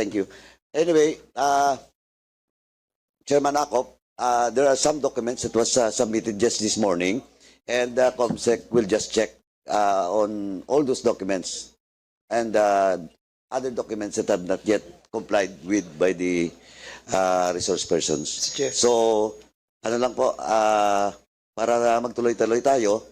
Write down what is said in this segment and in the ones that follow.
thank you. Anyway, uh, Chairman Akop, uh, there are some documents that was uh, submitted just this morning, and uh, COMSEC will just check uh, on all those documents and uh, other documents that have not yet complied with by the uh, resource persons. So, ano lang po, ah, para magtuloy-tuloy tayo,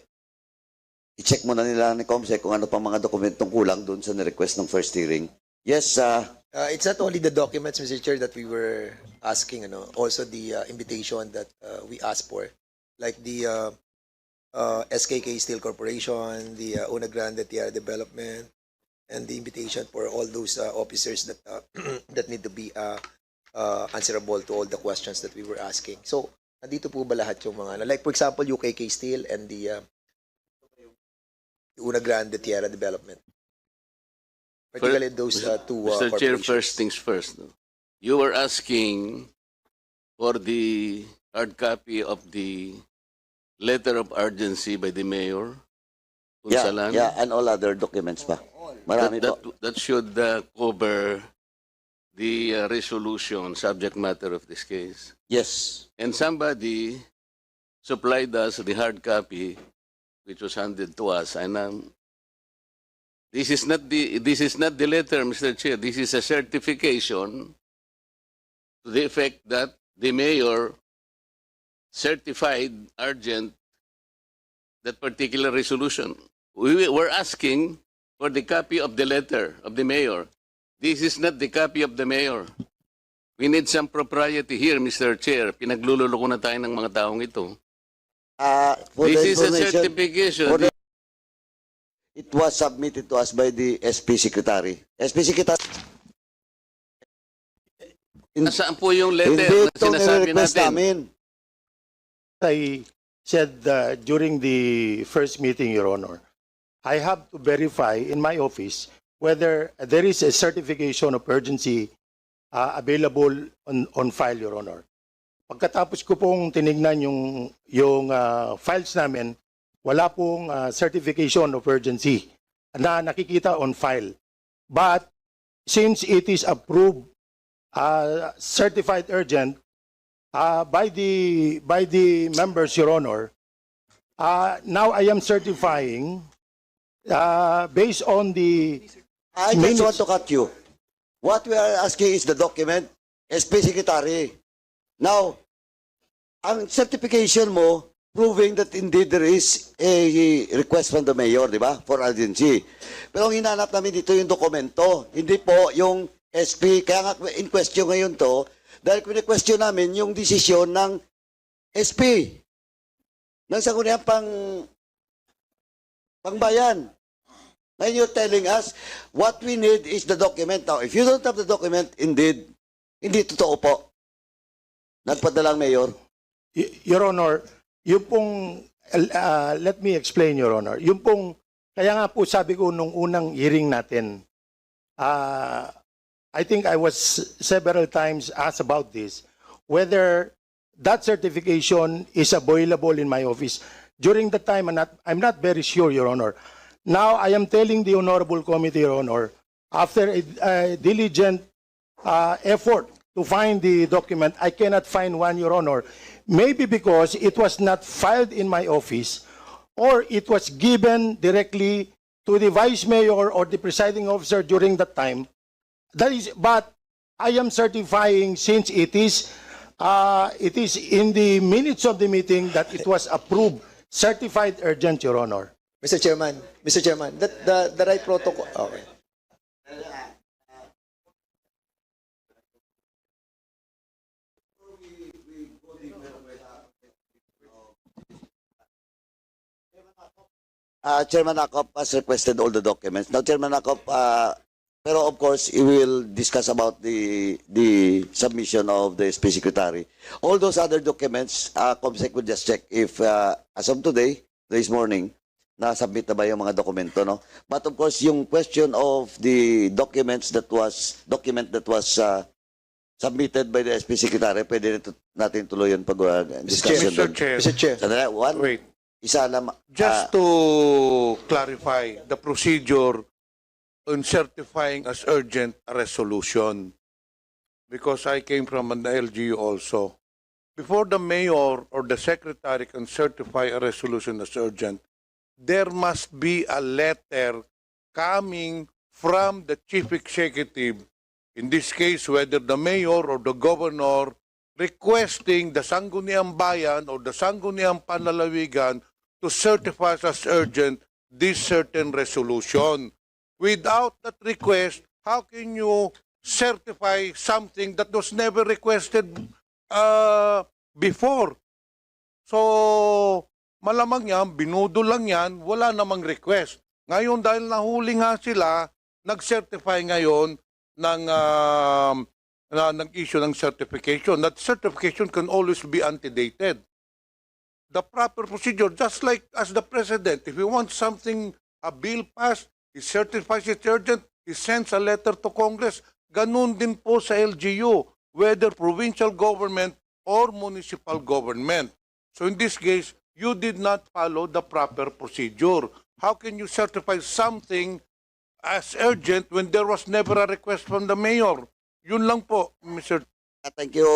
i-check muna nila ni COMSEC kung ano pang mga dokumentong kulang doon sa request ng first hearing. Yes, uh, Uh, it's not only the documents, Mr. Chair, that we were asking, ano, also the uh, invitation that uh, we asked for, like the uh, uh, SKK Steel Corporation, the uh, Una Grande Tierra Development, and the invitation for all those uh, officers that uh, that need to be uh, uh, answerable to all the questions that we were asking. So, nandito po ba lahat yung mga, ano, like for example, UKK Steel and the uh, Una Grande Tierra Development. Particularly those uh, two uh, Mr. Chair, first things first. no? You were asking for the hard copy of the letter of urgency by the mayor. yeah, yeah, and all other documents pa. Marami that, po. that, that should uh, cover the uh, resolution, subject matter of this case. Yes. And somebody supplied us the hard copy, which was handed to us. And um, this is not the this is not the letter, Mr. Chair. This is a certification to the effect that the mayor certified urgent that particular resolution. We were asking for the copy of the letter of the mayor. This is not the copy of the mayor. We need some propriety here, Mr. Chair. Pinaglululoko na tayo ng mga taong ito. Uh, for This the is a information, certification. for the- it was submitted to us by the SP Secretary. SP Secretary, Nasaan po yung letter hindi na itong sinasabi request natin? namin. I said uh, during the first meeting, Your Honor, I have to verify in my office whether there is a certification of urgency uh, available on, on file, Your Honor. Pagkatapos ko pong tinignan yung, yung uh, files namin, wala pong uh, certification of urgency na nakikita on file. But since it is approved, uh, certified urgent, uh, by the by the members, Your Honor, uh, now I am certifying uh, based on the I just Minutes. want to cut you. What we are asking is the document, SP Secretary. Now, ang certification mo proving that indeed there is a request from the mayor, di ba, for urgency. Pero ang hinanap namin dito yung dokumento, hindi po yung SP. Kaya nga in question ngayon to, dahil kine-question namin yung desisyon ng SP. Ng sangguniang pang pangbayan. Now you're telling us what we need is the document. Now, if you don't have the document, indeed, hindi totoo po. Nagpadalang mayor. Y- Your Honor, yung pong uh, let me explain Your Honor. Yung pong kaya nga po sabi ko nung unang hearing natin, uh, I think I was several times asked about this whether that certification is available in my office. During the time, I'm not, I'm not very sure, Your Honor. Now, I am telling the Honorable Committee, Your Honor, after a, a diligent uh, effort to find the document, I cannot find one, Your Honor. Maybe because it was not filed in my office or it was given directly to the Vice Mayor or the presiding officer during that time. That is, but I am certifying since it is, uh, it is in the minutes of the meeting that it was approved, certified urgent, Your Honor. Mr. Chairman, Mr. Chairman, that the the right protocol. Okay. Uh, Chairman Akop has requested all the documents. Now, Chairman Akop, uh, pero of course, we will discuss about the the submission of the SP Secretary. All those other documents, uh, COMSEC will just check if, uh, as of today, this morning, na-submit na ba yung mga dokumento, no? But of course, yung question of the documents that was, document that was uh, submitted by the SP Secretary, pwede natin tuloyan pag uh, discussion Mr. Chair, Mr. Chair. Sandali, one, wait. Isa lang. Just ah, to clarify the procedure on certifying as urgent a resolution because I came from an LGU also. Before the mayor or the secretary can certify a resolution as urgent, there must be a letter coming from the chief executive, in this case, whether the mayor or the governor, requesting the Sangguniang Bayan or the Sangguniang Panlalawigan to certify as urgent this certain resolution. Without that request, how can you certify something that was never requested uh, before? So, malamang yan, binudo lang yan, wala namang request. Ngayon, dahil nahuli nga sila, nag-certify ngayon ng um, na nag-issue ng certification. That certification can always be antedated. The proper procedure, just like as the president, if you want something, a bill passed, he certifies it urgent, he sends a letter to Congress. Ganun din po sa LGU, whether provincial government or municipal government. So in this case, you did not follow the proper procedure. How can you certify something as urgent when there was never a request from the mayor? Yun lang po, Mr. Uh, Thank you,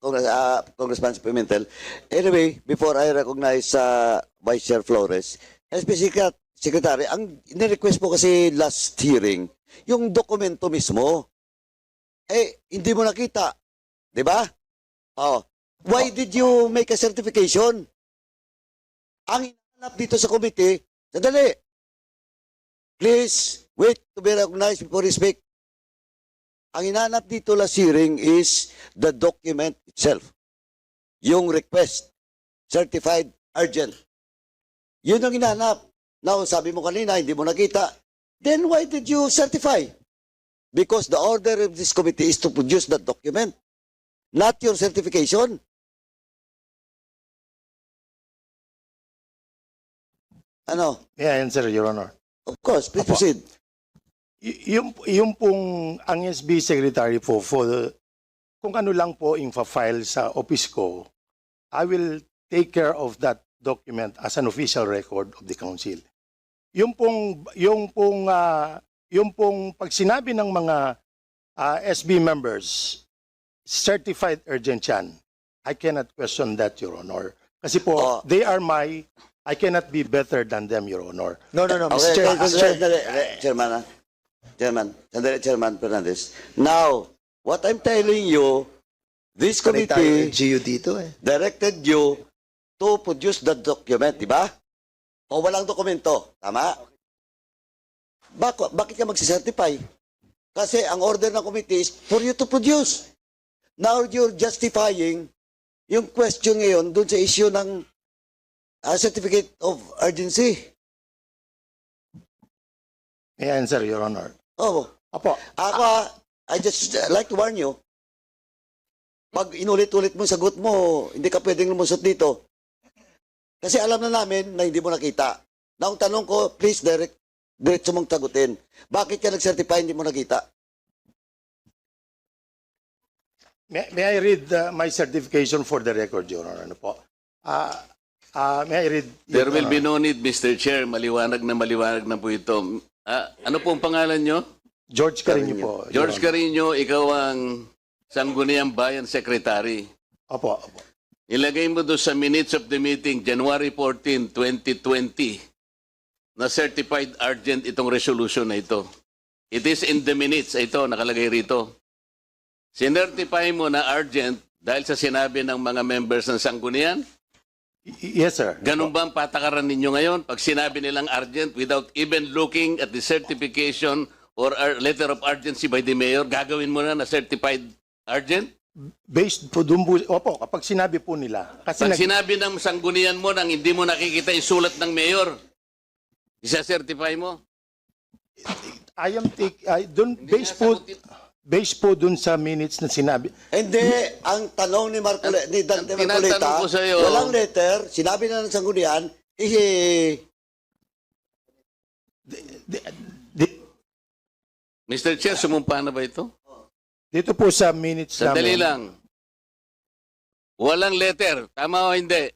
Congress, uh, Congressman Pimentel. Anyway, before I recognize uh, Vice Chair Flores, Secret- Secretary, ang nirequest po kasi last hearing, yung dokumento mismo, eh, hindi mo nakita. Di ba? Oh. Why did you make a certification? Ang hinahanap dito sa committee, sandali. Please, wait to be recognized before you speak. Ang hinahanap dito last hearing is the document itself. Yung request. Certified urgent. Yun ang hinahanap. Now, sabi mo kanina, hindi mo nakita. Then why did you certify? Because the order of this committee is to produce that document, not your certification. Ano? May I answer, Your Honor? Of course, please Apo. proceed. Y- yung, yung pong ang SB Secretary po, for, kung ano lang po yung file sa office ko, I will take care of that document as an official record of the council. Yung pong, yung pong, ah, yung pong pag sinabi ng mga ah, SB members, certified urgent yan, I cannot question that, Your Honor. Kasi po, Oh. they are my, I cannot be better than them, Your Honor. No, no, no, Mr. Okay, Chair. sandali, Mr. Chair. Chairman, ah. Chairman, sandali, Chairman Fernandez. Now, what I'm telling you, this committee LGU dito eh. directed you to produce the document, di ba? O walang dokumento, tama? Bako, bakit ka magsicertify? Kasi ang order ng committee is for you to produce. Now you're justifying yung question ngayon dun sa issue ng ah, certificate of urgency. May answer, Your Honor? Oh, Apo, Ako, ah, I just uh, like to warn you. Pag inulit-ulit mo yung sagot mo, hindi ka pwedeng lumusot dito. Kasi alam na namin na hindi mo nakita. Na ang tanong ko, please direct, diretso mong sagutin. Bakit ka nag-certify hindi mo nakita? May, may I read uh, my certification for the record, Your Honor? Ano po? Ah, ah, may I read? There Your will be Honor? no need, Mr. Chair. Maliwanag na maliwanag na po ito. Ah, ano pong pangalan nyo? George Carino po. Your George Honor. Carino, ikaw ang Sangguniang Bayan Secretary. Opo, opo. Ilagay mo doon sa minutes of the meeting, January 14, 2020, na certified urgent itong resolution na ito. It is in the minutes. Ito, nakalagay rito. Sinertify mo na urgent dahil sa sinabi ng mga members ng Sanggunian? Y- Yes, sir. Ganun ba ang patakaran ninyo ngayon? Pag sinabi nilang urgent without even looking at the certification or letter of urgency by the mayor, gagawin mo na na certified urgent? Based po dun po, opo, kapag sinabi po nila. Kasi Pag nag, sinabi ng sanggunian mo nang hindi mo nakikita yung sulat ng mayor, isa-certify mo? I am take, I, dun, Hindi based po, nasagutin. based po dun sa minutes na sinabi. Hindi, ang tanong ni Marcole, ni Dante ang tinatanong Marcoleta, ko sa'yo- walang letter, sinabi na ng sanggunian, eh, di- Mr. Chair, sumumpa na ba ito? dito po sa minutes Sandali namin. lang. Walang letter. Tama o hindi?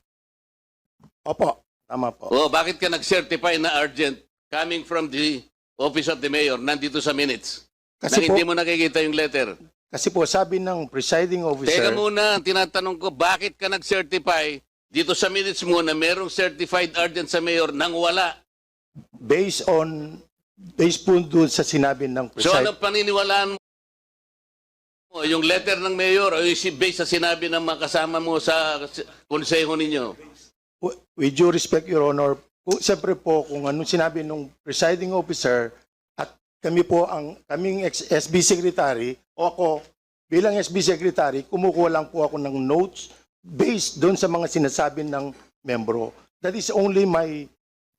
Opo, tama po. O bakit ka nag-certify na urgent coming from the Office of the Mayor, nandito sa minutes. Kasi Nang po, hindi mo nakikita yung letter. kasi po sabi ng presiding officer, Teka muna, ang tinatanong ko, bakit ka nag-certify dito sa minutes mo na merong certified urgent sa mayor nang wala? based on based po doon sa sinabi ng So presiding anong paniniwalaan mo? Yung letter ng mayor o yung si- based sa sinabi ng mga kasama mo sa s- konseho ninyo? with due respect, Your Honor, po, siyempre po kung anong sinabi ng presiding officer at kami po ang kaming ex- SB secretary o ako bilang SB secretary, kumukuha lang po ako ng notes based doon sa mga sinasabi ng membro. That is only my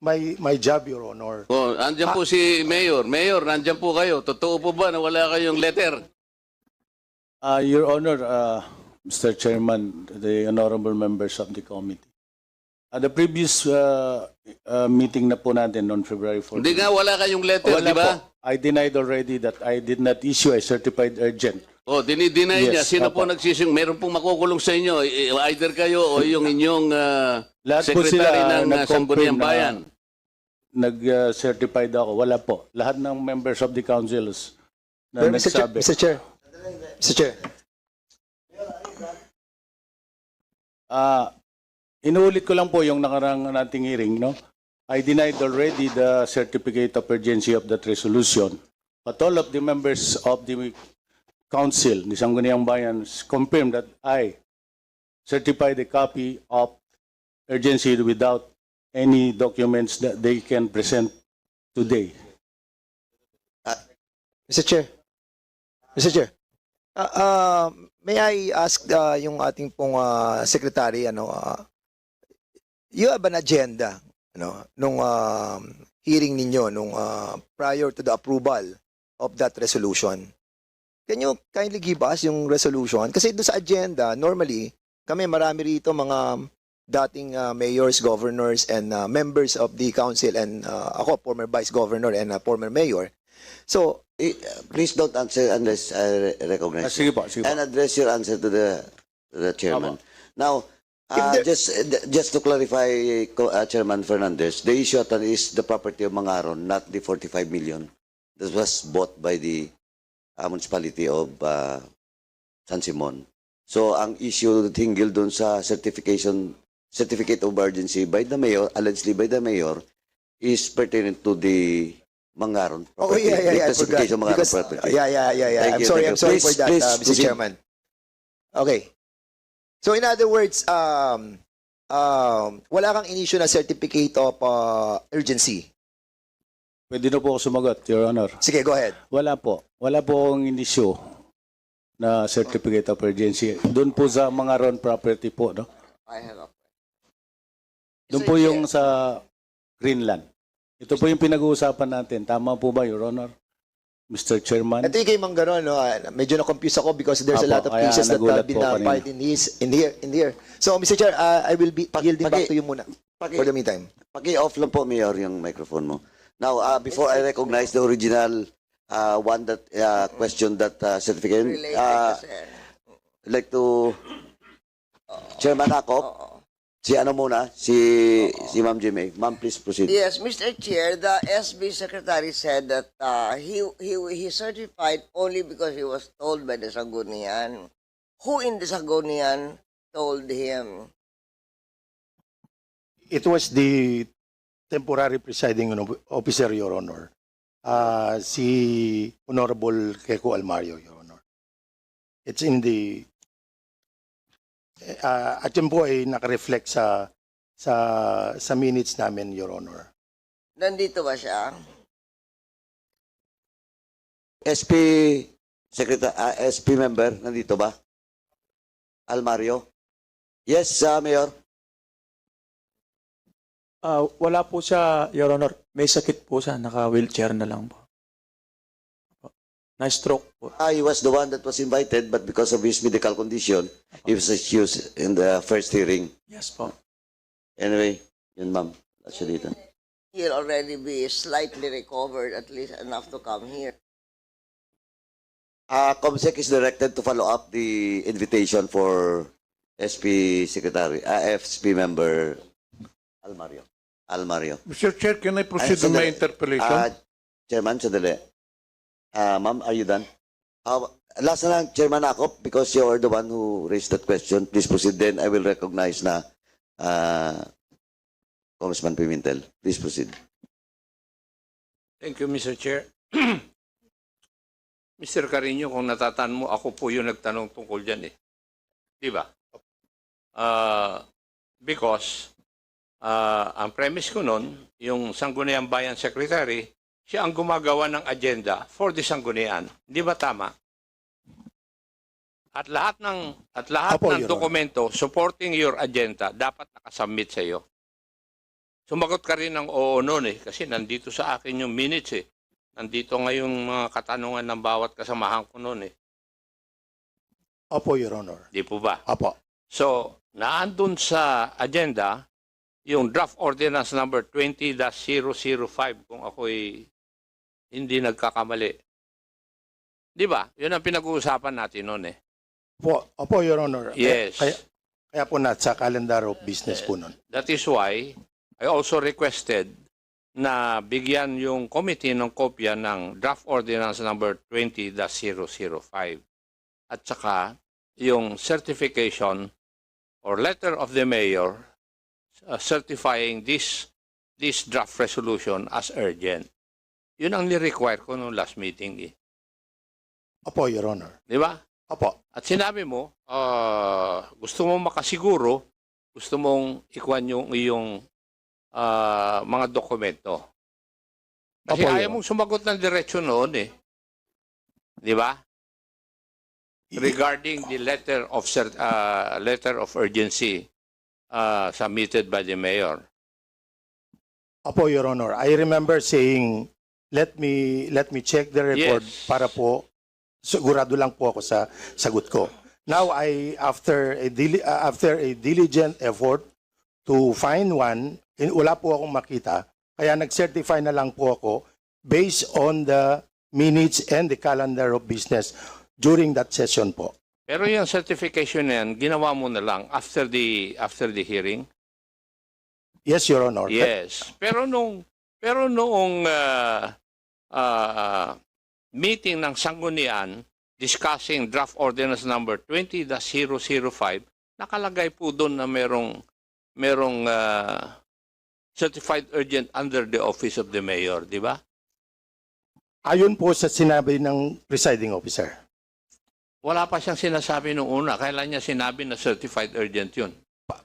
my my job, Your Honor. Oh, andyan po si mayor. Mayor, nandyan po kayo. Totoo po ba na wala kayong letter? Uh, Your Honor, uh, Mr. Chairman, the honorable members of the committee. At the previous uh, uh, meeting na po natin on February 14. Hindi nga, wala kayong letter, Wala di ba? po. I denied already that I did not issue a certified urgent. Oh, dinideny niya. Yes, Sino po opo. nagsising? Meron pong makukulong sa inyo. Either kayo o yung inyong ah, Lahat po secretary sila ng uh, nag-confirm Sangguniang na Bayan. Nag-certified ako. Wala po. Lahat ng members of the councils na Pero Mr. Chair, nagsabi. Mr. Chair, Mr. Chair, Ah, inuulit ko lang po yung nakarang nating hearing, no? I denied already the certificate of urgency of that resolution. But all of the members of the council, ni Sangguniang Bayan, confirmed that I certified a copy of urgency without any documents that they can present today. Mr. Chair. Mr. Chair. Uh, uh, may I ask uh, yung ating pong uh, secretary ano uh, you have an agenda ano nung uh, hearing ninyo nung uh, prior to the approval of that resolution. Can you kindly give us yung resolution? Kasi doon sa agenda, normally, kami marami rito mga dating uh, mayors, governors, and uh, members of the council, and uh, ako, former vice governor and uh, former mayor. So, Eh, Please don't answer unless I Ah, recognize. sige po, sige po. and address your answer to the to the chairman. Now, uh, there- just uh, just to clarify, Co- uh, Chairman Fernandez, the issue at hand is the property of Mangaron, not the 45 million that was bought by the uh, municipality of uh, San Simon. So, ang issue hinggil dun sa certification certificate of urgency by the mayor, allegedly by the mayor, is pertinent to the Mangaron Oh, property. yeah, yeah, yeah. I forgot. Mangaron Because, property. yeah, yeah, yeah, yeah. Thank I'm you, sorry, I'm you. sorry Please- for that, please uh, Mr. proceed. Chairman. Okay. So, in other words, um, um, wala kang in-issue na certificate of uh, urgency. Pwede na po ako sumagot, Your Honor. Sige, go ahead. Wala po. Wala po akong inisyo na certificate of urgency. Doon po sa mga ron property po, no? Doon po yung sa Greenland. Ito po yung pinag-uusapan natin. Tama po ba, Your Honor? Mr. Chairman? Ito yung kay Mang Ganon, no? ah, medyo na-confuse ako because there's a Apo, lot of kaya cases that nagulat have been po uh, kanina. filed in, his, in here. In here. So, Mr. Chair, uh, I will be yielding back to you muna Paki- for the meantime. Paki-off lang po, Mayor, yung microphone mo. Now, uh, before I recognize the original uh, one that uh, question that uh, certificate, uh, I'd like to Chairman Akop, si ano muna, si si Ma'am Jimmy. Ma'am, please proceed. Yes, Mr. Chair, the SB secretary said that uh, he he he certified only because he was told by the Sagunian. Who in the Sagunian told him? it was the temporary presiding officer, Your Honor. Uh, si Honorable Keko Almario, Your Honor. It's in the... Uh, at yun po ay nakareflect sa sa sa minutes namin, Your Honor. Nandito ba siya? SP Secretary, uh, SP member, nandito ba? Almario? Yes, uh, Mayor. Ah, wala po siya, Your Honor. May sakit po siya. Naka-wheelchair na lang po. Na-stroke po. Uh, he was the one that was invited, but because of his medical condition, he was excused in the first hearing. Yes po. Anyway, yun ma'am. Siya dito. He'll already be slightly recovered, at least enough to come here. Uh, COMSEC is directed to follow up the invitation for SP Secretary, uh, FSP member Almario. Almario. Mr. Chair, can I proceed Ay, with my sandali. interpellation? Uh, Chairman, sandali. Ah, ma'am, are you done? Ah, last na lang, Chairman Akop, because you are the one who raised that question. Please proceed. Then I will recognize na ah, Congressman Pimentel. Please proceed. Thank you, Mr. Chair. Mr. Carino, kung natatan mo, ako po yung nagtanong tungkol dyan eh. Di ba? Ah, because ah, ang premise ko nun, yung Sangguniang Bayan Secretary, siya ang gumagawa ng agenda for the Sanggunian. Di ba tama? At lahat ng at lahat Opo, ng dokumento supporting your agenda dapat nakasubmit sa iyo. Sumagot ka rin ng oo noon eh kasi nandito sa akin yung minutes eh. Nandito ngayong mga katanungan ng bawat kasamahan ko noon eh. Opo, Your Honor. Di po ba? Opo. So, naandun sa agenda yung draft ordinance number 20-005 kung ako'y hindi nagkakamali. Di ba? Yun ang pinag-uusapan natin noon eh. Opo, opo Your Honor. Yes. Kaya, kaya po nasa calendar of business po nun. That is why I also requested na bigyan yung committee ng kopya ng draft ordinance number 20-005 at saka yung certification or letter of the mayor uh, certifying this this draft resolution as urgent. Yun ang ni-require ko nung last meeting eh. Opo, Your Honor. Di ba? Opo. At sinabi mo, ah, gusto mong makasiguro, gusto mong ikuan yung iyong ah, mga dokumento. Kasi Opo, ayaw Your mong sumagot ng diretsyo noon eh. Di ba? Regarding the letter of cer- ah, letter of urgency ah, submitted by the mayor. Opo, Your Honor. I remember saying, let me let me check the record Yes. para po sigurado lang po ako sa sagot ko. Now I after a dili- uh, after a diligent effort to find one, in, wala po akong makita. Kaya nag-certify na lang po ako based on the minutes and the calendar of business during that session po. Pero yung certification na yan, ginawa mo na lang after the after the hearing. Yes, Your Honor. Yes. Pero nung pero noong ah, ah, meeting ng Sanggunian discussing draft ordinance number 20-005, nakalagay po doon na merong merong ah, certified urgent under the office of the mayor, di ba? Ayon po sa sinabi ng presiding officer. Wala pa siyang sinasabi nung una. Kailan niya sinabi na certified urgent yun?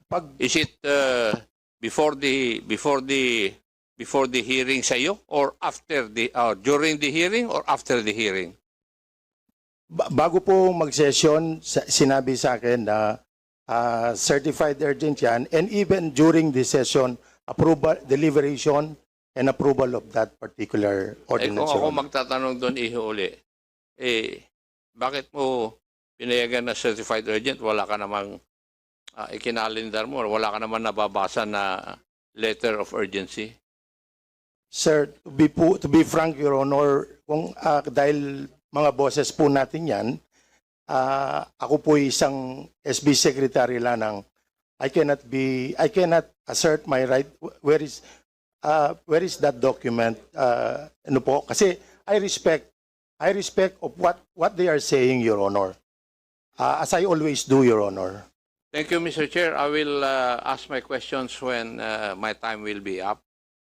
Pag Is it uh, before the before the before the hearing sa iyo or after the uh, during the hearing or after the hearing? Ba- bago po mag-session, sa- sinabi sa akin na ah, certified urgent yan and even during the session, approval, deliberation and approval of that particular Eh ordinance. kung Your ako Honor. magtatanong doon ihuli, eh bakit mo pinayagan na certified urgent? Wala ka namang uh, ikinalendar mo, wala ka naman nababasa na letter of urgency. Sir, to be, po, to be frank, Your Honor, kung, ah, dahil mga bosses po natin yan, ah, ako po isang SB secretary lang I cannot be, I cannot assert my right. Where is, uh, where is that document? Uh, ano po? Kasi I respect, I respect of what, what they are saying, Your Honor. Uh, as I always do, Your Honor. Thank you, Mr. Chair. I will uh, ask my questions when uh, my time will be up.